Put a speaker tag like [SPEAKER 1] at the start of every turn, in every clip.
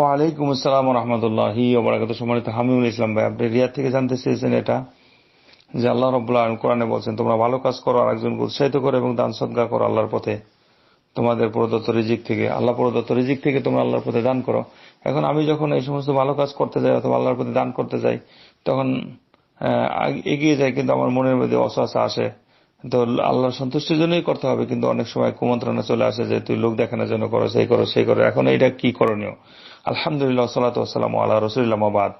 [SPEAKER 1] ওয়ালাইকুম আসসালাম রহমতুল্লাহ ওবরাকাত সম্মানিত হামিমুল ইসলাম ভাই, আপনি রিয়াদ থেকে জানতে চেয়েছেন এটা? যে আল্লাহ আলম কোরআনে বলছেন, তোমরা ভালো কাজ করো, আর একজনকে উৎসাহিত করো এবং দান সদ্গা করো আল্লাহর পথে। তোমাদের প্রদত্ত রিজিক থেকে আল্লাহ প্রদত্ত রিজিক থেকে তোমরা আল্লাহর পথে দান করো। এখন আমি যখন এই সমস্ত ভালো কাজ করতে যাই অথবা আল্লাহর পথে দান করতে যাই, তখন এগিয়ে যাই, কিন্তু আমার মনের মধ্যে অসহসা আসে। তো আল্লাহর সন্তুষ্টির জন্যই করতে হবে, কিন্তু অনেক সময় কুমন্ত্রণা চলে আসে যে, তুই লোক দেখানোর জন্য করো, সেই করো সেই করো, এখন এটা কি করণীয়? আলহামদুলিল্লাহ আসসালাম আল্লাহ রসুল্লাহ মাবাদ।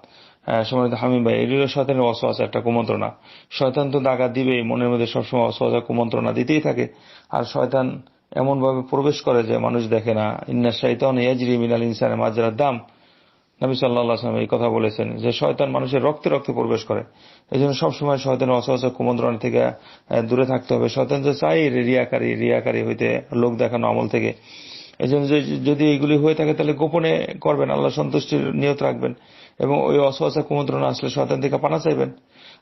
[SPEAKER 1] সময় হামিম ভাই, এগুলো শয়তানের অসহসা একটা কুমন্ত্রণা। শয়তান তো দাগা দিবেই, মনের মধ্যে সবসময় অসহসা কুমন্ত্রণা দিতেই থাকে। আর শয়তান এমন ভাবে প্রবেশ করে যে, মানুষ দেখে না, ইন্না শৈতান ইয়াজরি মিনাল ইনসানের মাজরার দাম। নবী সাল্লাহ আসলাম এই কথা বলেছেন যে শয়তান মানুষের রক্তে রক্তে প্রবেশ করে। এই জন্য সবসময় শয়তানের অসহসা কুমন্ত্রণ থেকে দূরে থাকতে হবে। শয়তান তো চাই রিয়াকারী রিয়াকারী হইতে লোক দেখানো আমল থেকে। এই জন্য যদি এগুলি হয়ে থাকে তাহলে গোপনে করবেন, আল্লাহ সন্তুষ্টির নিয়ত রাখবেন। এবং ওই অসহসা কুমন্ত্রণা আসলে শয়তান থেকে পানা চাইবেন।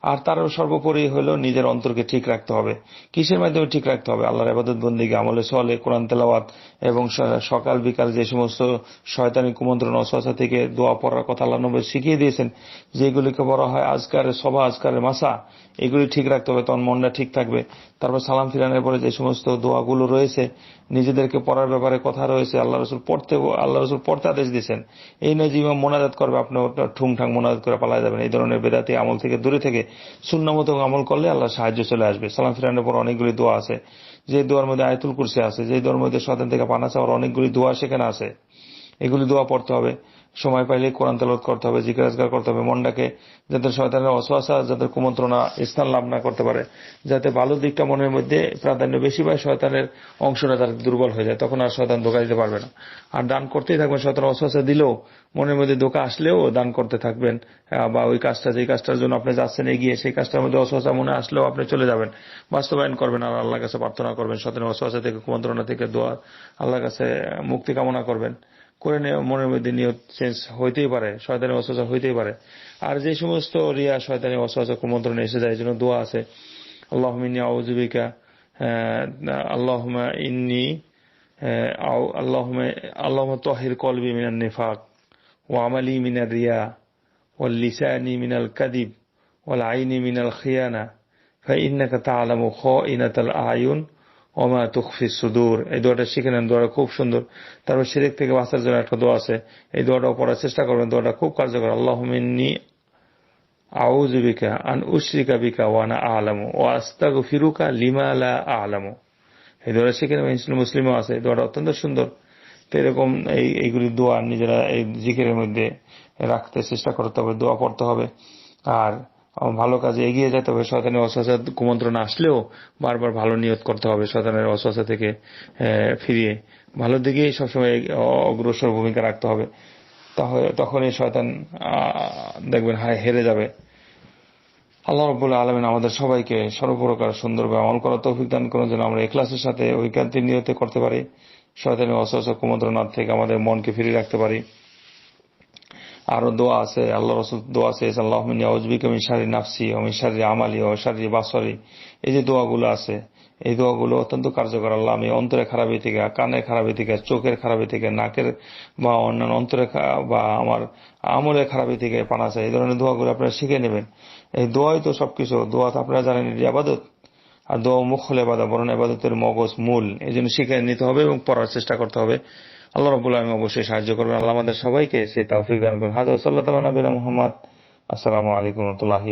[SPEAKER 1] আর তারও সর্বোপরি হলো নিজের অন্তরকে ঠিক রাখতে হবে। কিসের মাধ্যমে ঠিক রাখতে হবে? আল্লাহর আবাদত বন্দিকে আমলে সলে কোরআন তেলাওয়াত এবং সকাল, বিকাল যে সমস্ত শয়তানি কুমন্ত্রণ অসহসা থেকে দোয়া পড়ার কথা আল্লাহ নবী শিখিয়ে দিয়েছেন, যেগুলিকে বলা হয় আজকারের সভা আজকারের মাসা। এগুলি ঠিক রাখতে হবে, তখন মনটা ঠিক থাকবে। তারপর সালাম ফিরানোর পরে যে সমস্ত দোয়াগুলো রয়েছে, নিজেদেরকে পড়ার ব্যাপারে কথা রয়েছে, আল্লাহ রসুল পড়তে, আল্লাহ রসুল পড়তে আদেশ দিয়েছেন। এই নয় যে ইমাম মোনাজাত করবে, আপনি ওটা ঠুংঠাং মোনাজাত করে পালায় যাবেন। এই ধরনের বেদাতি আমল থেকে দূরে থেকে শূন্যমত আমল করলে আল্লাহ সাহায্য চলে আসবে। সালাম ফিরানোর পর অনেকগুলি দোয়া আছে। যে দোয়ার মধ্যে আয়তুল কুরসি আছে, যে দোয়ার মধ্যে শতান থেকে পানা চাওয়ার অনেকগুলি দোয়া সেখানে আছে। এগুলি দোয়া পড়তে হবে। সময় পাইলে কোরআন তেলাওয়াত করতে হবে জিজ্ঞাসা আজগার করতে হবে, মনটাকে যাতে শয়তানের অসহসা যাতে কুমন্ত্রণা, স্থান লাভ না করতে পারে, যাতে ভালো দিকটা মনের মধ্যে প্রাধান্য বেশি পায়, শয়তানের অংশটা তার দুর্বল হয়ে যায়, তখন আর শয়তান ধোকা দিতে পারবে না। আর দান করতেই থাকবেন শয়তান অসহসা দিলেও, মনের মধ্যে ধোকা আসলেও দান করতে থাকবেন বা ওই কাজটা যে কাজটার জন্য আপনি যাচ্ছেন, এগিয়ে, সেই কাজটার মধ্যে অসহসা মনে আসলেও আপনি চলে যাবেন। বাস্তবায়ন করবেন আর আল্লাহর কাছে প্রার্থনা করবেন, শয়তানের অসহসা থেকে, কুমন্ত্রণা থেকে দোয়া, আল্লাহর কাছে মুক্তি কামনা করবেন। করে নিয়ে মনের মধ্যে নিয়ত চেঞ্জ হইতেই পারে শয়তানের অসহসা হইতেই পারে আর যে সমস্ত রিয়া শয়তানের অসহসা কুমন্ত্রণে এসে যায় এই জন্য দোয়া আছে আল্লাহ মিনী আউজুবিকা আল্লাহমা ইন্নি আল্লাহমা আল্লাহমা তহির কলবি মিনান নিফাক ও আমালি মিনার রিয়া ওয়াল লিসানি মিনাল কাদিব ওয়াল আইনি মিনাল খিয়ানা فإنك تعلم خائنة الأعين ওমা তুখফি সুদূর। এই দোয়াটা শিখে নেন, দোয়াটা খুব সুন্দর। তারপর শিরিক থেকে বাঁচার জন্য একটা দোয়া আছে। এই দোয়াটাও পড়ার চেষ্টা করবেন, দোয়াটা খুব কার্যকর। আল্লাহ মিন্নি আউযু বিকা আন উশরিকা বিকা ওয়ানা আলামু ও আস্তাগু ফিরুকা লিমা লা আলামু। এই দোয়াটা শিখে নেবেন মুসলিমও আছে। দোয়াটা অত্যন্ত সুন্দর। তো এরকম এই, এইগুলি দোয়া নিজেরা এই জিকিরের মধ্যে রাখতে চেষ্টা করতে হবে, দোয়া পড়তে হবে। আর ভালো কাজে এগিয়ে যেতে হবে। শয়তানের অসহসা কুমন্ত্রণা আসলেও বারবার ভালো নিয়ত করতে হবে শয়তানের অসহসা থেকে ফিরিয়ে। ভালো দিকেই সবসময় অগ্রসর ভূমিকা রাখতে হবে। তাহলে তখনই শয়তান দেখবেন হায়, হেরে যাবে। আল্লাহ রব্বুল আলমিন আমাদের সবাইকে সর্বপ্রকার সুন্দরভাবে আমল করার তৌফিক দান করুন যেন আমরা এক্লাসের সাথে ঐকান্তির নিয়তে করতে পারি। শয়তানের অসহসা কুমন্ত্রণার থেকে আমাদের মনকে ফিরিয়ে রাখতে পারি। আরও দোয়া আছে আল্লাহ রসুল দোয়া আছে আল্লাহ মিনাউজবিক মিশারি নাফসি ও মিশারি আমালি ও শারি বাসরি। এই যে দোয়াগুলো আছে, এই দোয়াগুলো অত্যন্ত কার্যকর, আল্লাহ আমি অন্তরে খারাপি থেকে কানের খারাপি থেকে, চোখের খারাপি থেকে, নাকের বা অন্যান্য অন্তরে বা আমার আমলের খারাপি থেকে পানা চাই, এই ধরনের দোয়াগুলো আপনারা শিখে নেবেন। এই দোয়াই তো সবকিছু, দোয়া তো আপনারা জানেন এটি আবাদত। আর দোয়া মুখ হলে এবাদত বরং এবাদতের মগজ মূল, এই জন্য শিখে নিতে হবে এবং পড়ার চেষ্টা করতে হবে। আল্লাহ রবুল আমি অবশ্যই সাহায্য করবেন। আল্লাহ আমাদের সবাইকে সেই তাফিক দান করুন। হাজার সাল্লাহ মোহাম্মদ, আসসালামু আলাইকুম রহমতুল্লাহি